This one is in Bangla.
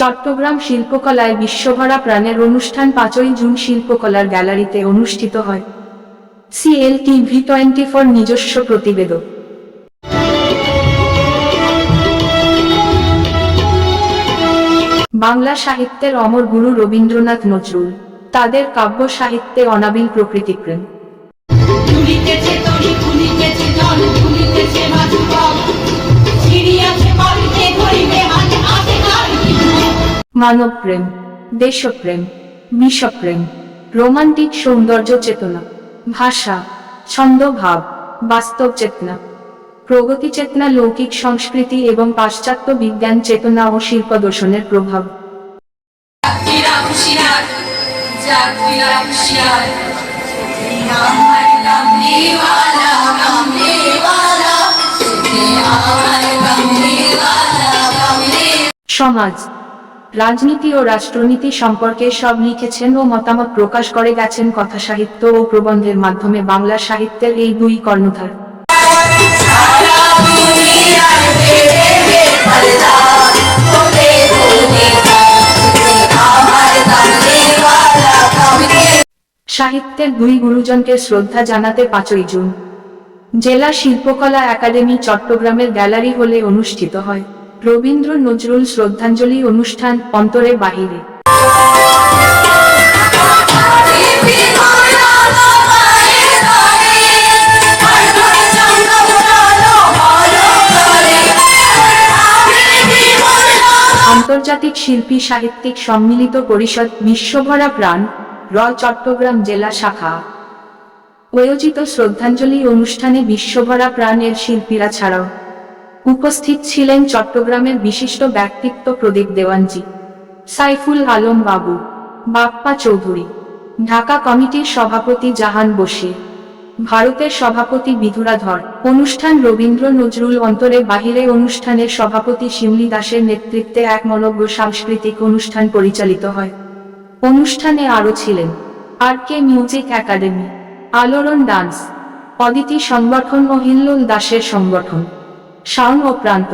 চট্টগ্রাম শিল্পকলায় বিশ্বভরা প্রাণের অনুষ্ঠান পাঁচই জুন শিল্পকলার গ্যালারিতে অনুষ্ঠিত হয়। সিএল টিভি টোয়েন্টি ফোর নিজস্ব প্রতিবেদক। বাংলা সাহিত্যের অমর গুরু রবীন্দ্রনাথ নজরুল। তাদের কাব্য সাহিত্যে অনাবিল প্রকৃতিপ্রেম। মানবপ্রেম দেশপ্রেম বিশ্বপ্রেম রোমান্টিক সৌন্দর্য চেতনা ভাষা ছন্দভাব বাস্তব চেতনা প্রগতি চেতনা লৌকিক সংস্কৃতি এবং পাশ্চাত্য বিজ্ঞান চেতনা ও শিল্প দর্শনের প্রভাব। সমাজ রাজনীতি ও রাষ্ট্রনীতি সম্পর্কে সব লিখেছেন ও মতামত প্রকাশ করে গেছেন কথা সাহিত্য ও প্রবন্ধের মাধ্যমে বাংলা সাহিত্যের এই দুই কর্ণধার। সাহিত্যের দুই গুরুজনকে শ্রদ্ধা জানাতে পাঁচই জুন। জেলা শিল্পকলা একাডেমি চট্টগ্রামের গ্যালারি হলে অনুষ্ঠিত হয়। রবীন্দ্র নজরুল শ্রদ্ধাঞ্জলি অনুষ্ঠান অন্তরে বাহিরে। আন্তর্জাতিক শিল্পী সাহিত্যিক সম্মিলিত পরিষদ বিশ্বভরা প্রাণ, র চট্টগ্রাম জেলা শাখা। আয়োজিত শ্রদ্ধাঞ্জলি অনুষ্ঠানে বিশ্বভরা প্রাণের শিল্পীরা ছাড়াও উপস্থিত ছিলেন চট্টগ্রামের বিশিষ্ট ব্যক্তিত্ব প্রদীপ দেওয়ানজি, সাইফুল আলম বাবু, বাপ্পা চৌধুরী, ঢাকা কমিটির সভাপতি জাহান বশির, ভারতের সভাপতি বিধুরাধর, অনুষ্ঠান রবীন্দ্র নজরুল অন্তরে বাহিরে অনুষ্ঠানের সভাপতি শিমলি দাসের নেতৃত্বে এক মনজ্ঞ সাংস্কৃতিক অনুষ্ঠান পরিচালিত হয়। অনুষ্ঠানে আরও ছিলেন আর কে music academy, Aloron dance, Aditi সংগঠন ও দাসের সংগঠন। শাওন ও প্রান্ত।